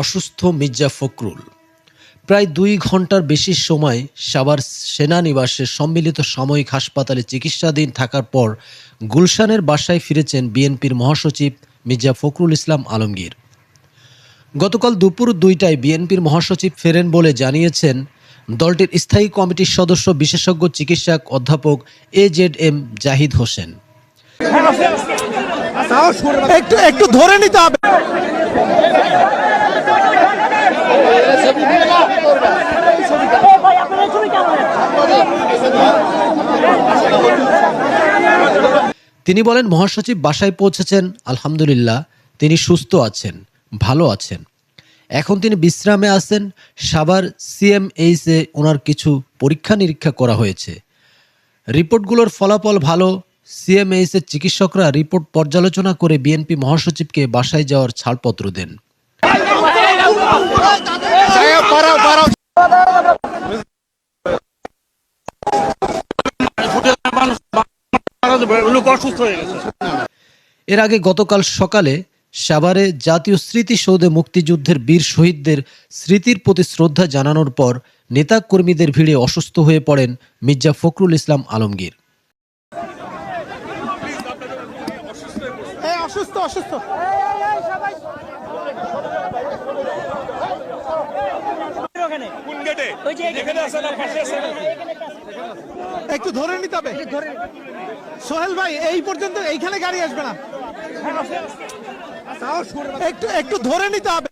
অসুস্থ মির্জা ফখরুল। প্রায় দুই ঘণ্টার বেশি সময় সাবার সেনানিবাসের সম্মিলিত সাময়িক হাসপাতালে চিকিৎসাধীন থাকার পর গুলশানের বাসায় ফিরেছেন বিএনপির মহাসচিব মির্জা ফখরুল ইসলাম আলমগীর। গতকাল দুপুর দুইটায় বিএনপির মহাসচিব ফেরেন বলে জানিয়েছেন, দলটির স্থায়ী কমিটির সদস্য বিশেষজ্ঞ চিকিৎসক অধ্যাপক A Z M Zahid Hossain. একটু একটু ধরে নিতে হবে। তিনি বলেন, মহাসচিব বাসায় পৌঁছেছেন, আলহামদুলিল্লাহ, তিনি সুস্থ আছেন, ভালো আছেন। এখন তিনি বিশ্রামে আছেন, সাভার সিএমএইচে ওনার কিছু পরীক্ষা নিরীক্ষা করা হয়েছে। রিপোর্টগুলোর ফলাফল ভালো সিএমএইচের চিকিৎসকরা রিপোর্ট পর্যালোচনা করে বিএনপি মহাসচিবকে বাসায় যাওয়ার ছাড়পত্র দেন। লোক অসুস্থ হয়ে গেছে। এর আগে গতকাল সকালে সাভারে জাতীয় স্মৃতিসৌধে মুক্তিযুদ্ধের বীর শহীদদের স্মৃতির প্রতি শ্রদ্ধা জানানোর পর নেতা কর্মীদের ভিড়ে অসুস্থ হয়ে পড়েন মির্জা ফখরুল ইসলাম আলমগীর। হ্যাঁ অসুস্থ। অসুস্থ কোন গেটে এখানে। আছে না পাশে আছে? একটু ধরে নিতে হবে। সোহেল ভাই এই পর্যন্ত এইখানে গাড়ি আসবে না। একটু একটু ধরে নিতে হবে।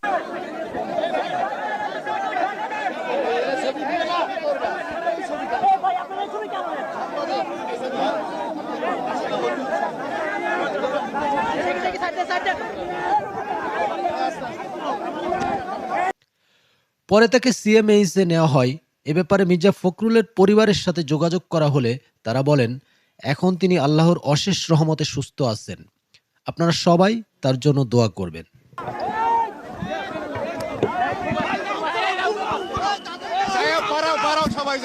পরে তাকে সিএমএইসে নেওয়া হয়। এ ব্যাপারে মির্জা ফখরুলের পরিবারের সাথে যোগাযোগ করা হলে তারা বলেন, এখন তিনি আল্লাহর অশেষ রহমতে সুস্থ আছেন। আপনারা সবাই তার জন্য দোয়া করবেন। সবাই